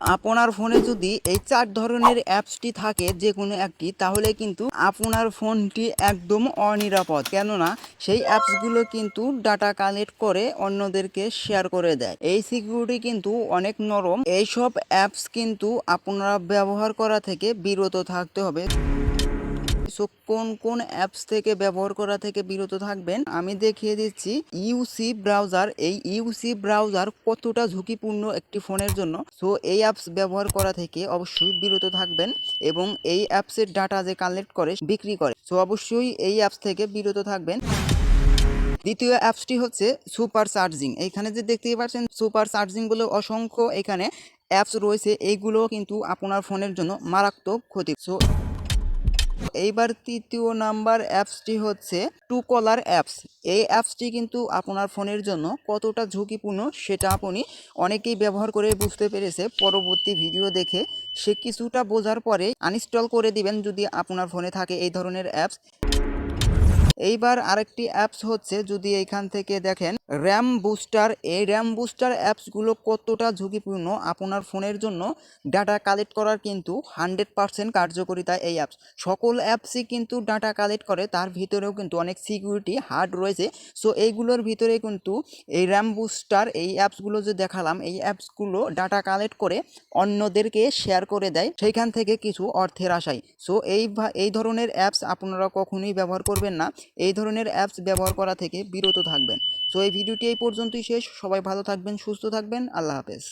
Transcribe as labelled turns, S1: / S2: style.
S1: আপনার ফোনে যদি এই চার ধরনের অ্যাপসটি থাকে যে কোনো একটি, তাহলে কিন্তু আপনার ফোনটি একদম অনিরাপদ। কেননা, সেই অ্যাপসগুলো কিন্তু ডাটা কালেক্ট করে অন্যদেরকে শেয়ার করে দেয়। এই সিকিউরিটি কিন্তু অনেক নরম। এইসব অ্যাপস কিন্তু আপনারা ব্যবহার করা থেকে বিরত থাকতে হবে। সো কোন কোন অ্যাপস থেকে ব্যবহার করা থেকে বিরত থাকবেন? আমি দেখিয়ে দিচ্ছি ইউসি ব্রাউজার এই ইউসি ব্রাউজার কতটা ঝুঁকিপূর্ণ একটি ফোনের জন্য? সো এই অ্যাপস ব্যবহার করা থেকে অবশ্যই বিরত থাকবেন এবং এই অ্যাপসের ডাটা যে কালেক্ট করে, বিক্রি করে সো অবশ্যই এই অ্যাপস থেকে বিরত থাকবেন। দ্বিতীয় অ্যাপসটি হচ্ছে সুপার চার্জিং। এখানে যে দেখতেই পাচ্ছেন, সুপার চার্জিং বলে অসংখ্য এখানে অ্যাপস রয়েছে। এইগুলো কিন্তু আপনার ফোনের জন্য মারাত্মক ক্ষতি। সো এইবার তৃতীয় নাম্বার অ্যাপসটি হচ্ছে টু কলার অ্যাপস। এই অ্যাপসটি কিন্তু আপনার ফোনের জন্য কতটা ঝুঁকিপূর্ণ সেটা আপনি অনেকেই ব্যবহার করে বুঝতে পেরেছে। পরবর্তী ভিডিও দেখে সে কিছুটা বোঝার পরে আনইনস্টল করে দিবেন যদি আপনার ফোনে থাকে এই ধরনের অ্যাপস। এইবার আরেকটি অ্যাপস হচ্ছে যদি এইখান থেকে দেখেন র্যাম বুস্টার, এই র্যাম বুস্টার অ্যাপসগুলো কতটা ঝুঁকিপূর্ণ আপনার ফোনের জন্য? ডাটা কালেক্ট করার কিন্তু হান্ড্রেড পার্সেন্ট কার্যকরিতা এই অ্যাপস। সকল অ্যাপসই কিন্তু ডাটা কালেক্ট করে, তার ভিতরেও কিন্তু অনেক সিকিউরিটি হার্ড রয়েছে। সো, এইগুলোর ভিতরে কিন্তু এই র্যাম বুস্টার, এই অ্যাপসগুলো যে দেখালাম, এই অ্যাপসগুলো ডাটা কালেক্ট করে অন্যদেরকে শেয়ার করে দেয়, সেইখান থেকে কিছু অর্থের আশায়। সো, এই এই ধরনের অ্যাপস আপনারা কখনোই ব্যবহার করবেন না। এই ধরনের অ্যাপস ব্যবহার করা থেকে বিরত থাকবেন। সো এই ভিডিওটি এই পর্যন্তই শেষ। সবাই ভালো থাকবেন সুস্থ থাকবেন। আল্লাহ হাফেজ।